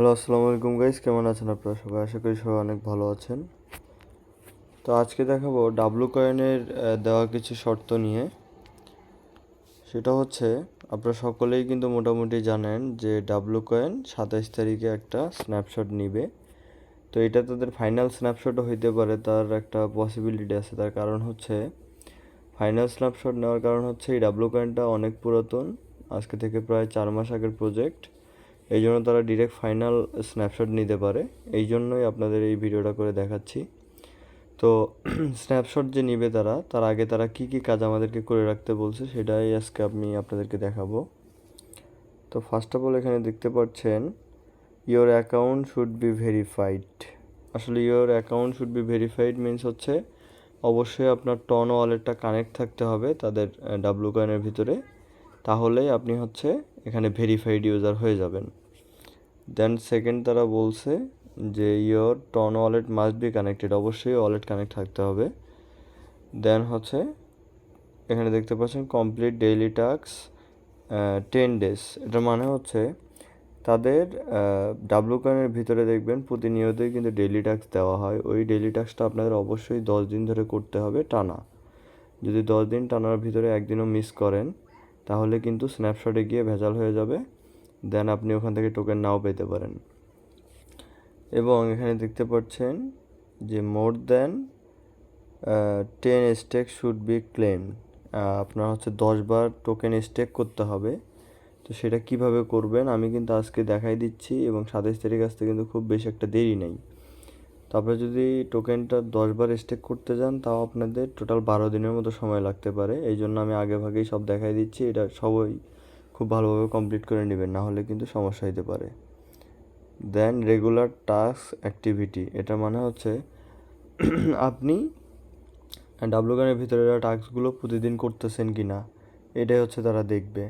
Hello, আসসালামু আলাইকুম guys কেমন আছেন আপনারা সবাই? আশা করি সবাই অনেক ভালো আছেন। তো আজকে দেখাবো ডাব্লু কয়েনের দেওয়া কিছু শর্ত নিয়ে। সেটা হচ্ছে, আপনারা সকলেই কিন্তু মোটামুটি জানেন যে ডাব্লু কয়েন সাতাইশ তারিখে একটা স্ন্যাপশট নিবে। তো এটা তাদের ফাইনাল স্ন্যাপশটও হইতে পারে, তার একটা পসিবিলিটি আছে। তার কারণ হচ্ছে ফাইনাল স্ন্যাপশট নেওয়ার কারণ হচ্ছে এই ডাব্লু কয়েনটা অনেক পুরাতন, আজকে থেকে প্রায় চার মাস আগের প্রজেক্ট এই জন্য তারা ডিরেক্ট ফাইনাল স্ন্যাপশট নিতে পারে। এই জন্যই আপনাদের এই ভিডিওটা করে দেখাচ্ছি। তো স্ন্যাপশট যে নিবে তারা, তার আগে তারা কি কি কাজ আমাদেরকে করে রাখতে বলছে সেটাই আজকে আমি আপনাদেরকে দেখাবো। তো ফার্স্ট অফ অল এখানে দেখতে পাচ্ছেন your account should be verified আসলে your account should be verified means হচ্ছে অবশ্যই আপনার টন ওয়ালেটটা কানেক্ট থাকতে হবে তাদের ডাব্লু কয়েনের ভিতরে। তাহলেই আপনি হচ্ছে এখানে ভেরিফাইড ইউজার হয়ে যাবেন। দেন সেকেন্ড তারা বলছে যে your TON wallet must be connected অবশ্যই ওয়ালেট কানেক্ট থাকতে হবে। দেন হচ্ছে, এখানে দেখতে পাচ্ছেন complete daily task ten days এটার মানে হচ্ছে তাদের ডাব্লু কয়েনের ভিতরে দেখবেন প্রতিনিয়তই কিন্তু ডেইলি টাস্ক দেওয়া হয়। ওই ডেইলি টাস্কটা আপনাদের অবশ্যই দশ দিন ধরে করতে হবে টানা। যদি দশ দিন টানার ভিতরে একদিনও মিস করেন, তাহলে কিন্তু স্ন্যাপশটে গিয়ে ভেজাল হয়ে যাবে। দেন আপনি ওখান থেকে টোকেন নাও পেতে পারেন। এবং এখানে দেখতে পাচ্ছেন যে more then ten stake should be claim আপনার হচ্ছে দশবার টোকেন স্টেক করতে হবে। তো সেটা কীভাবে করবেন আমি কিন্তু আজকে দেখাই দিচ্ছি এবং সাতাইশ তারিখ আসতে কিন্তু খুব বেশি একটা দেরি নেই। তো আপনারা যদি টোকেনটা দশবার স্টেক করতে যান তাও আপনাদের টোটাল বারো দিনের মতো সময় লাগতে পারে। এই জন্য আমি আগে ভাগেই সব দেখাই দিচ্ছি। এটা সবাই খুব ভালোভাবে কমপ্লিট করে নেবেন না হলে কিন্তু সমস্যা হতে পারে। দেন রেগুলার টাস্ক অ্যাক্টিভিটি এটা মানে হচ্ছে আপনি ডাব্লু গানের ভিতরে টাস্কগুলো প্রতিদিন করতেছেন কি না এটাই হচ্ছে তারা দেখবে।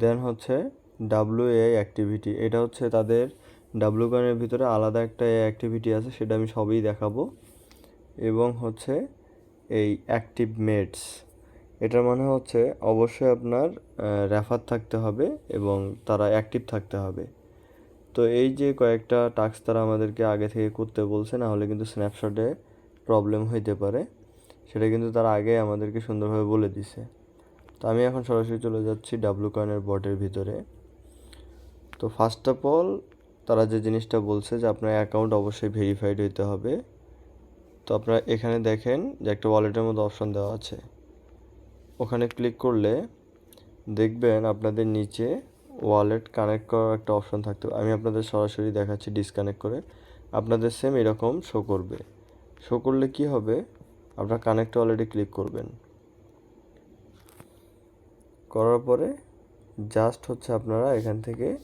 দেন হচ্ছে ডাব্লু এ অ্যাক্টিভিটি এটা হচ্ছে তাদের ডাব্লু গানের ভিতরে আলাদা একটা এ অ্যাক্টিভিটি আছে, সেটা আমি সবই দেখাবো। এবং হচ্ছে এই অ্যাক্টিভ মেটস এটার মানে হচ্ছে অবশ্যই আপনার রেফার থাকতে হবে এবং তারা অ্যাক্টিভ থাকতে হবে। তো এই যে কয়েকটা টাস্ক তারা আমাদেরকে আগে থেকে করতে বলছে, না হলে কিন্তু স্ন্যাপশটে প্রবলেম হইতে পারে। সেটা কিন্তু তারা আগে আমাদেরকে সুন্দরভাবে বলে দিছে। তো আমি এখন সরাসরি চলে যাচ্ছি ডাব্লু কয়েনের বটের ভিতরে। তো ফার্স্ট অফ অল তারা যে জিনিসটা বলছে যে আপনার অ্যাকাউন্ট অবশ্যই ভেরিফাইড হইতে হবে। তো আপনারা এখানে দেখেন যে একটা ওয়ালেটের মধ্যে অপশন দেওয়া আছে। ওখানে ক্লিক করলে দেখবেন আপনাদের নিচে ওয়ালেট কানেক্ট করার একটা অপশন থাকতে আমি আপনাদের সরাসরি দেখাচ্ছি ডিসকানেক্ট করে। আপনাদের সেম এরকম শো করবে। শো করলে কি হবে? আপনার কানেক্ট ওয়ালেটে ক্লিক করবেন। করার পরে জাস্ট হচ্ছে আপনারা এখান থেকে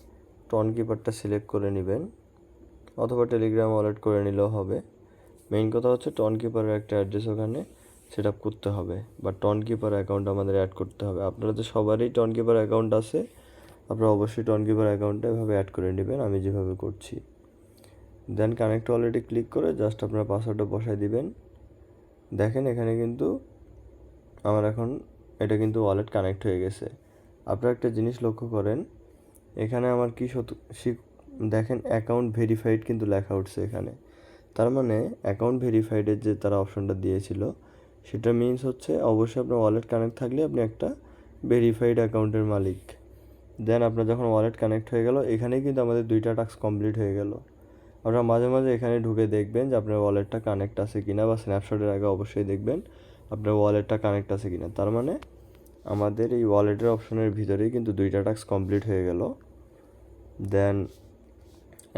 টন কিপারটা সিলেক্ট করে নেবেন। অথবা টেলিগ্রাম ওয়ালেট করে নিলেও হবে। মেইন কথা হচ্ছে টন কিপারের একটা অ্যাড্রেস ওখানে। সেট আপ করতে হবে বা টন কিপার অ্যাকাউন্ট আমাদের অ্যাড করতে হবে। আপনারা তো সবারই টন কিপার অ্যাকাউন্ট আছে, আপনারা অবশ্যই টন কিপার অ্যাকাউন্টটা এভাবে অ্যাড করে নেবেন, আমি যেভাবে করছি। দেন কানেক্ট অলরেডি ক্লিক করে জাস্ট আপনার পাসওয়ার্ডটা বসাই দিবেন। দেখেন এখানে কিন্তু আমার এখন এটা কিন্তু ওয়ালেট কানেক্ট হয়ে গেছে। আপনারা একটা জিনিস লক্ষ্য করেন, এখানে আমার কি দেখেন অ্যাকাউন্ট ভেরিফাইড কিন্তু লেখা উঠছে এখানে। তার মানে অ্যাকাউন্ট ভেরিফাইডের যে তারা অপশনটা দিয়েছিল সেটা মিনস হচ্ছে অবশ্যই আপনার ওয়ালেট কানেক্ট থাকলে আপনি একটা ভেরিফাইড অ্যাকাউন্টের মালিক। দেন আপনার যখন ওয়ালেট কানেক্ট হয়ে গেল, এখানেই কিন্তু আমাদের দুইটা টাস্ক কমপ্লিট হয়ে গেল। আপনারা মাঝে মাঝে এখানে ঢুকে দেখবেন যে আপনার ওয়ালেটটা কানেক্ট আছে কিনা বা স্ন্যাপশটের আগে অবশ্যই দেখবেন আপনার ওয়ালেটটা কানেক্ট আছে কিনা। তার মানে আমাদের এই ওয়ালেটের অপশনের ভিতরেই কিন্তু দুইটা টাস্ক কমপ্লিট হয়ে গেল। দেন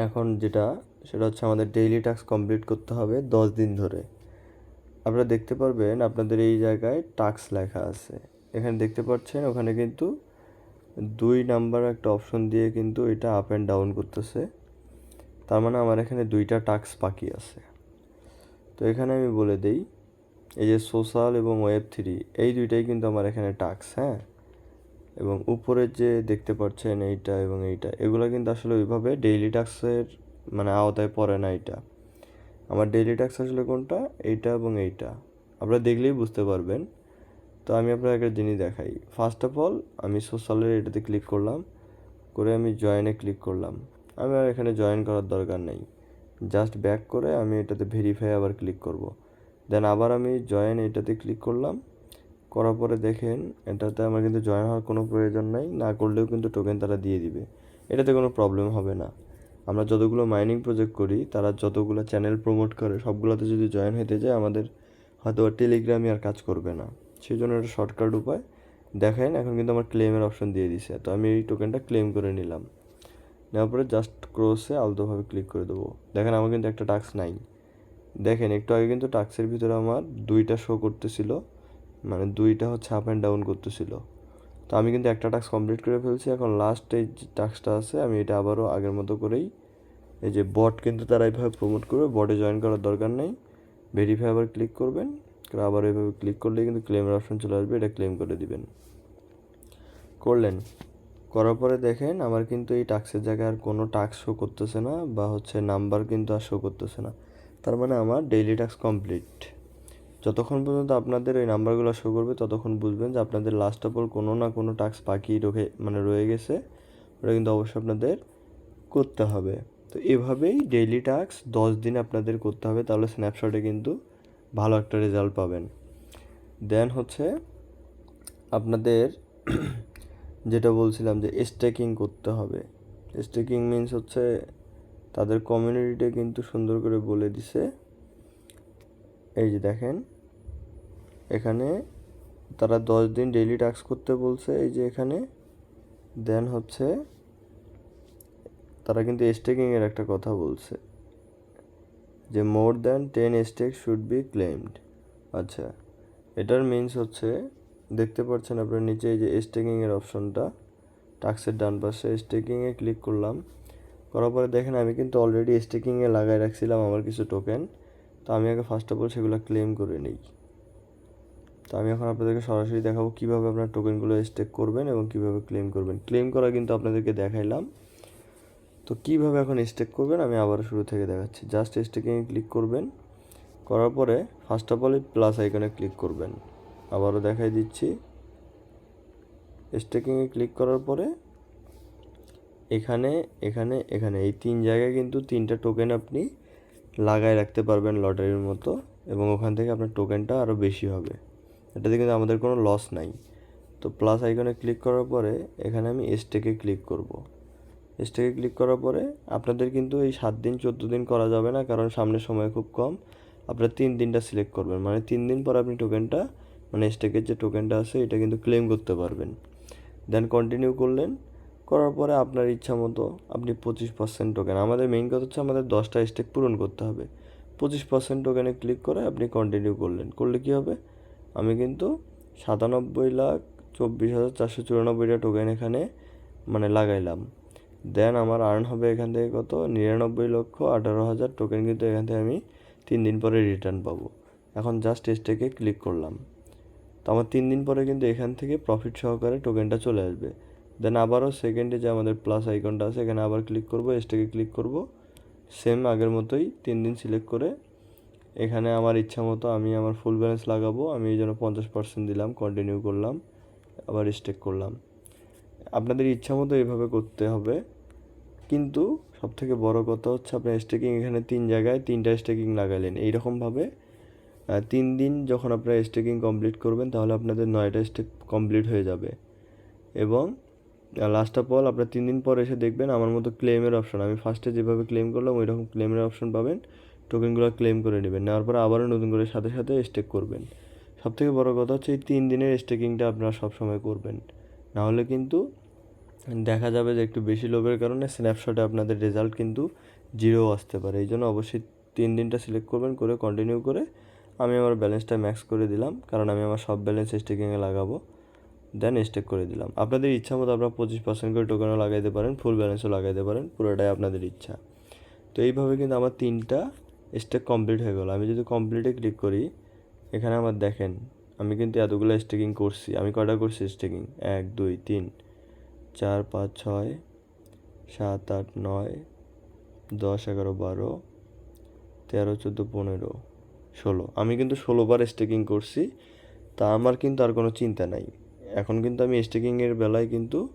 এখন যেটা, সেটা হচ্ছে আমাদের ডেইলি টাস্ক কমপ্লিট করতে হবে দশ দিন ধরে। আপনারা দেখতে পারবেন আপনাদের এই জায়গায় টাস্ক লেখা আছে। এখানে দেখতে পাচ্ছেন ওখানে কিন্তু দুই নাম্বার একটা অপশন দিয়ে কিন্তু এটা আপ অ্যান্ড ডাউন করতেছে। তার মানে আমার এখানে দুইটা টাক্স বাকি আছে। তো এখানে আমি বলে দেই, এই যে সোশ্যাল এবং ওয়েব থ্রি, এই দুইটাই কিন্তু আমার এখানে টাক্স হ্যাঁ? এবং উপরের যে দেখতে পাচ্ছেন এইটা এবং এইটা, এগুলো কিন্তু আসলে ওইভাবে ডেইলি টাস্কের মানে আওতায় পড়ে না এটা। আমার ডেইলি টাস্ক আসলে কোনটা? এইটা এবং এইটা। আপনারা দেখলেই বুঝতে পারবেন। তো আমি আপনার একটা জিনিস দেখাই। ফার্স্ট অফ অল আমি সোশ্যালের এটাতে ক্লিক করলাম। করে আমি জয়েনে ক্লিক করলাম। আমি আর এখানে জয়েন করার দরকার নেই। জাস্ট ব্যাক করে আমি এটাতে ভেরিফাই আবার ক্লিক করব। দেন আবার আমি জয়েন এটাতে ক্লিক করলাম। করার পরে দেখেন, এটাতে আমার কিন্তু জয়েন হওয়ার কোনো প্রয়োজন নাই। না করলেও কিন্তু টোকেন তারা দিয়ে দিবে। এটাতে কোনো প্রবলেম হবে না। আমরা যতগুলো মাইনিং প্রজেক্ট করি, তারা যতগুলো চ্যানেল প্রমোট করে, সবগুলোতে যদি জয়েন হতে যায়, আমাদের হয়তো আর টেলিগ্রামে আর কাজ করবে না। সেই জন্য একটা শর্টকাট উপায় দেখেন এখন কিন্তু আমার ক্লেমের অপশন দিয়ে দিছে। তো আমি এই টোকেনটা ক্লেম করে নিলাম। নেওয়ার পরে জাস্ট ক্রোসে আলতোভাবে ক্লিক করে দেবো। দেখেন, আমার কিন্তু একটা টাস্ক নাই। দেখেন, একটু আগে কিন্তু টাস্কের ভিতরে আমার দুইটা শো করতেছিল। মানে দুইটা হচ্ছে আপ অ্যান্ড ডাউন করতেছিল। তো আমি কিন্তু একটা টাস্ক কমপ্লিট করে ফেলছি। এখন লাস্ট এই টাস্কটা আছে, আমি এটা আবারও আগের মতো করেই এই যে বট কিন্তু তারা এইভাবে প্রমোট করবে বটে জয়েন করার দরকার নেই। ভেরিফাই আবার ক্লিক করবেন, করে আবার এইভাবে ক্লিক করলে কিন্তু ক্লেমের অপশন চলে আসবে, এটা ক্লেম করে দিবেন। করলেন। করার পরে দেখেন আমার কিন্তু এই টাক্সের জায়গায় আর কোনো টাক্স শো করতেছে না, বা হচ্ছে নাম্বার কিন্তু আর শো করতেছে না। তার মানে আমার ডেইলি টাস্ক কমপ্লিট যতক্ষণ পর্যন্ত আপনাদের ওই নাম্বারগুলো শো করবে, ততক্ষণ বুঝবেন যে আপনাদের লাস্ট অফ অল কোনো না কোনো টাস্ক বাকি রেখে মানে রয়ে গেছে। ওটা কিন্তু অবশ্যই আপনাদের করতে হবে। তো এভাবেই ডেইলি টাস্ক দশ দিন আপনাদের করতে হবে, তাহলে স্ন্যাপশটে কিন্তু ভালো একটা রেজাল্ট পাবেন। দেন হচ্ছে আপনাদের যেটা বলছিলাম যে স্টেকিং করতে হবে। স্টেকিং মিন্স হচ্ছে তাদের কমিউনিটিতে কিন্তু সুন্দর করে বলে দিছে। এই যে দেখেন এখানে তারা দশ দিন ডেইলি টাস্ক করতে বলছে, এই যে এখানে। দেন হচ্ছে, তারা কিন্তু স্টেকিংয়ের একটা কথা বলছে, যে more than ten stake should be claimed আচ্ছা এটার মিনস হচ্ছে, দেখতে পাচ্ছেন আপনার নিচে এই যে স্টেকিংয়ের অপশনটা টাক্সের ডান পাশে স্টেকিংয়ে ক্লিক করলাম। করার পরে দেখেন আমি কিন্তু অলরেডি স্টেকিংয়ে লাগাই রাখছিলাম আমার কিছু টোকেন তো আমি আগে ফার্স্ট অফ অল সেগুলো ক্লেম করে নিই। তো আমি এখন আপনাদেরকে সরাসরি দেখাবো কীভাবে আপনার টোকেনগুলো স্টেক করবেন এবং কীভাবে ক্লেম করবেন। ক্লেম করা কিন্তু আপনাদেরকে দেখাইলাম। তো কীভাবে এখন স্টেক করবেন আমি আবার শুরু থেকে দেখাচ্ছি। জাস্ট স্টেকিংয়ে ক্লিক করবেন। করার পরে ফার্স্ট অফ অল প্লাস আইকনে ক্লিক করবেন। আবারও দেখাই দিচ্ছি। স্টেকিংয়ে ক্লিক করার পরে এখানে এখানে এখানে এই তিন জায়গায় কিন্তু তিনটা টোকেন আপনি লাগায় রাখতে পারবেন লটারির মতো এবং ওখান থেকে আপনার টোকেনটা আরও বেশি হবে। এটাতে কিন্তু আমাদের কোনো লস নাই। তো প্লাস আইকনে ক্লিক করার পরে এখানে আমি স্টেকে ক্লিক করব। এসটেকে ক্লিক করার পরে আপনাদের কিন্তু এই সাত দিন, চোদ্দ দিন করা যাবে না, কারণ সামনের সময় খুব কম। আপনার তিন দিনটা সিলেক্ট করবেন মানে তিন দিন পর আপনি টোকেনটা মানে স্টেকের যে টোকেনটা আছে, এটা কিন্তু ক্লেম করতে পারবেন। দেন কন্টিনিউ করলেন, করার পরে আপনার ইচ্ছা মতো আপনি পঁচিশ পার্সেন্ট টোকেন আমাদের মেইন কথা হচ্ছে আমাদের দশটা স্টেক পূরণ করতে হবে। পঁচিশ পার্সেন্ট টোকেনে ক্লিক করে আপনি কন্টিনিউ করলেন, করলে কী হবে? আমি কিন্তু সাতানব্বই লাখ চব্বিশ হাজার চারশো চুরানব্বইটা টোকেন এখানে মানে লাগাইলাম। দেন আমার আর্ন হবে এখান থেকে কত? নিরানব্বই লক্ষ আঠারো হাজার টোকেন কিন্তু এখান থেকে আমি তিন দিন পরে রিটার্ন পাবো। এখন জাস্ট স্টেকে ক্লিক করলাম। তো আমার তিন দিন পরে কিন্তু এখান থেকে প্রফিট সহকারে টোকেনটা চলে আসবে। দেন আবারও সেকেন্ডে যে আমাদের প্লাস আইকনটা আছে, এখানে আবার ক্লিক করব স্টেকে ক্লিক করব। সেম আগের মতোই তিন দিন সিলেক্ট করে এখানে আমার ইচ্ছা মতো আমি আমার ফুল ব্যালেন্স লাগাবো, আমি এই জন্য পঞ্চাশ পার্সেন্ট দিলাম কন্টিনিউ করলাম, আবার স্টেক করলাম। আপনাদের ইচ্ছা মতো এইভাবে করতে হবে, কিন্তু সবথেকে বড় কথা হচ্ছে আপনার স্টেকিং এখানে তিন জায়গায় তিনটা স্টেকিং লাগালেন। এইরকমভাবে তিন দিন যখন আপনারা স্টেকিং কমপ্লিট করবেন, তাহলে আপনাদের নয়টা স্টেক কমপ্লিট হয়ে যাবে। এবং লাস্ট অফ অল আপনার তিন দিন পর এসে দেখবেন আমার মতো ক্লেমের অপশন আমি ফার্স্টে যেভাবে ক্লেম করলাম ওই রকম ক্লেমের অপশন পাবেন। টোকেনগুলো ক্লেম করে নেবেন। নেওয়ার পরে আবারও নতুন করে সাথে সাথে স্টেক করবেন। সবথেকে বড় কথা হচ্ছে এই তিন দিনের স্টেকিংটা আপনারা সবসময় করবেন। নাহলে কিন্তু দেখা যাবে যে একটু বেশি লোভের কারণে স্ন্যাপশটে আপনাদের রেজাল্ট কিন্তু জিরো আসতে পারে। এই জন্য অবশ্যই তিন দিনটা সিলেক্ট করবেন, করে কন্টিনিউ করে আমি আমার ব্যালেন্সটা ম্যাক্স করে দিলাম। কারণ আমি আমার সব ব্যালেন্স স্টেকিংয়ে লাগাবো। দেন স্টেক করে দিলাম। আপনাদের ইচ্ছা মতো আপনারা পঁচিশ পার্সেন্ট করে টোকেনও লাগাইতে পারেন ফুল ব্যালেন্সও লাগাইতে পারেন, পুরোটাই আপনাদের ইচ্ছা। তো এইভাবে কিন্তু আমার তিনটা স্টেক কমপ্লিট হয়ে গেল। আমি যদি কমপ্লিটে ক্লিক করি, এখানে আমার দেখেন, আমি কিন্তু এতগুলো স্টেকিং করছি। আমি কটা করছি স্টেকিং এক, দুই, তিন, চার, পাঁচ, ছয়, সাত, আট, নয়, দশ, এগারো, বারো, তেরো, চোদ্দ, পনেরো, ষোলো। আমি কিন্তু ষোলোবার স্টেকিং করছি। তা আমার কিন্তু আর কোনো চিন্তা নাই। এখন কিন্তু আমি স্টেকিংয়ের বেলায় কিন্তু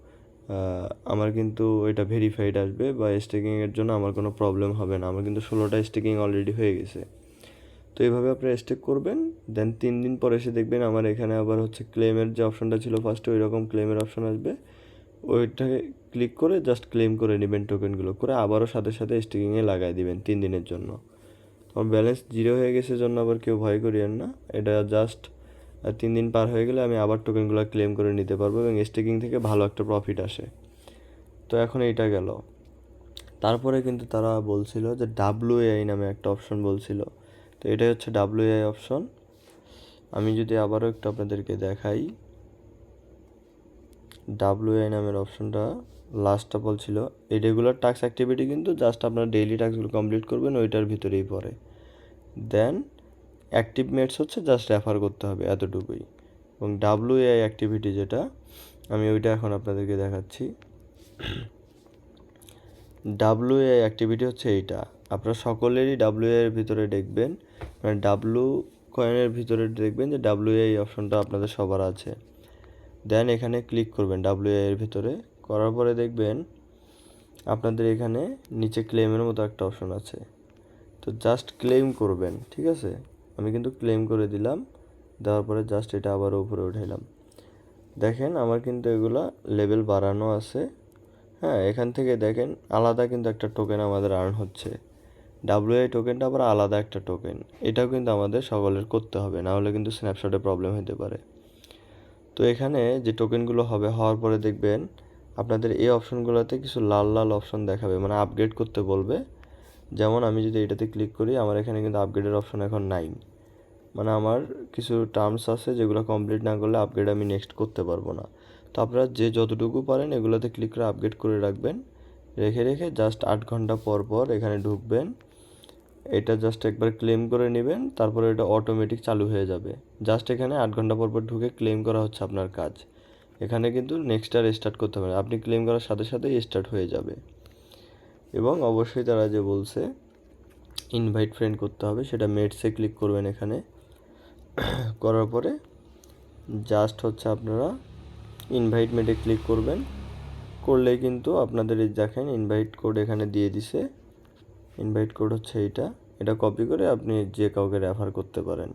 আমার কিন্তু এটা ভেরিফাইড আসবে বা স্টেকিংয়ের জন্য আমার কোনো প্রবলেম হবে না। আমার কিন্তু ষোলোটা স্টেকিং অলরেডি হয়ে গেছে। তো এইভাবে আপনারা স্টেক করবেন দেন তিন দিন পর এসে দেখবেন আমার এখানে আবার হচ্ছে ক্লেমের যে অপশনটা ছিল ফার্স্টে ওই রকম ক্লেমের অপশন আসবে। ওইটাকে ক্লিক করে জাস্ট ক্লেম করে নেবেন টোকেনগুলো করে আবারও সাথে সাথে স্টেকিংয়ে লাগাই দিবেন তিন দিনের জন্য। আমার ব্যালেন্স জিরো হয়ে গেছে জন্য আবার কেউ ভয় করিয়েন না। এটা জাস্ট তিন দিন পার হয়ে গেলে আমি আবার টোকেনগুলো ক্লেম করে নিতে পারব এবং স্টেকিং থেকে ভালো একটা প্রফিট আসে। তো এখন এইটা গেল। তারপরে কিন্তু তারা বলছিল যে ডাব্লু এআই নামে একটা অপশন বলছিল। তো এটাই হচ্ছে ডাব্লু এআই অপশন আমি যদি আবারও একটু আপনাদেরকে দেখাই। ডাব্লু আই নামের অপশনটা লাস্টটা বলছিল এই রেগুলার টাস্ক অ্যাক্টিভিটি কিন্তু জাস্ট আপনার ডেইলি টাস্কগুলো কমপ্লিট করবেন, ওইটার ভিতরেই পড়ে। দেন অ্যাক্টিভ মেটস হচ্ছে জাস্ট রেফার করতে হবে এতটুকুই। এবং ডাব্লু এআই অ্যাক্টিভিটি যেটা, আমি ওইটা এখন আপনাদেরকে দেখাচ্ছি। ডাব্লু এআই অ্যাক্টিভিটি হচ্ছে এইটা। আপনারা সকলেরই ডাব্লু এর ভিতরে দেখবেন মানে ডাব্লু কয়েনের ভিতরে দেখবেন যে ডাব্লু এআই অপশনটা আপনাদের সবার আছে। দেন এখানে ক্লিক করবেন ডাব্লিউ এর ভিতরে। করার পরে দেখবেন আপনাদের এখানে নিচে ক্লেমের মতো একটা অপশন আছে। তো জাস্ট ক্লেম করবেন, ঠিক আছে? আমি কিন্তু ক্লেম করে দিলাম, দেওয়ার পরে জাস্ট এটা আবার উপরে উঠাইলাম। দেখেন আমার কিন্তু এগুলা লেভেল বাড়ানো আছে। হ্যাঁ এখান থেকে দেখেন আলাদা কিন্তু একটা টোকেন আমাদের আর্ন হচ্ছে। ডাব্লিউআই টোকেনটা আবার আলাদা একটা টোকেন এটাও কিন্তু আমাদের সকলের করতে হবে, না হলে কিন্তু স্ন্যাপশটে প্রবলেম হতে পারে। তো এখানে যে টোকেনগুলো হবে, হওয়ার পরে দেখবেন আপনাদের এই অপশনগুলোতে কিছু লাল লাল অপশন দেখাবে মানে আপগ্রেড করতে বলবে। যেমন আমি যদি এটাতে ক্লিক করি, আমার এখানে কিন্তু আপগ্রেডের অপশন এখন নাই। মানে আমার কিছু টার্মস আছে যেগুলো কমপ্লিট না করলে আপগ্রেড আমি নেক্সট করতে পারব না। তো আপনারা যে যতটুকু পারেন এগুলোতে ক্লিক করে আপগ্রেড করে রাখবেন। রেখে রেখে জাস্ট আট ঘণ্টা পর পর এখানে ঢুকবেন। এটা জাস্ট একবার ক্লেম করে নেবেন, তারপরে এটা অটোমেটিক চালু হয়ে যাবে। জাস্ট এখানে আট ঘণ্টা পর পর ঢুকে ক্লেম করা হচ্ছে আপনার কাজ। এখানে কিন্তু নেক্সট আর স্টার্ট করতে হবে আপনি ক্লেম করার সাথে, সাথেই স্টার্ট হয়ে যাবে। এবং অবশ্যই তারা যে বলছে ইনভাইট ফ্রেন্ড করতে হবে, সেটা মেটসে ক্লিক করবেন এখানে। করার পরে জাস্ট হচ্ছে আপনারা ইনভাইট মেটে ক্লিক করবেন। করলেই কিন্তু আপনাদের এই দেখেন ইনভাইট কোড এখানে দিয়ে দিছে। ইনভাইট কোড হচ্ছে এইটা। এটা কপি করে আপনি যে কাউকে রেফার করতে পারেন।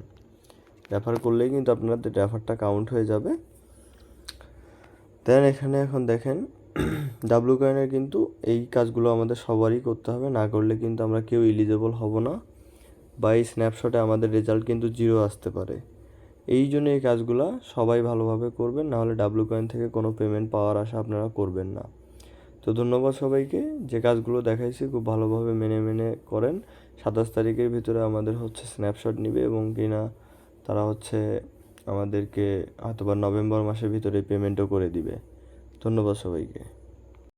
রেফার করলেই কিন্তু আপনাদের রেফারটা কাউন্ট হয়ে যাবে। দেন এখানে এখন দেখেন ডাব্লু কয়েনের কিন্তু এই কাজগুলো আমাদের সবারই করতে হবে। না করলে কিন্তু আমরা কেউ ইলিজেবল হব না। বা এই স্ন্যাপশটে আমাদের রেজাল্ট কিন্তু জিরো আসতে পারে। এই জন্য এই কাজগুলো সবাই ভালোভাবে করবেন নাহলে ডাব্লু কয়েন থেকে কোনো পেমেন্ট পাওয়ার আশা আপনারা করবেন না। তো ধন্যবাদ সবাইকে, যে কাজগুলো দেখাইছি খুব ভালোভাবে মেনে মেনে করেন। সাতাশ তারিখের ভিতরে আমাদের হচ্ছে স্ন্যাপশট নিবে এবং কিনা তারা হচ্ছে আমাদেরকে হয়তো বা নভেম্বর মাসের ভিতরে পেমেন্টও করে দিবে। ধন্যবাদ সবাইকে।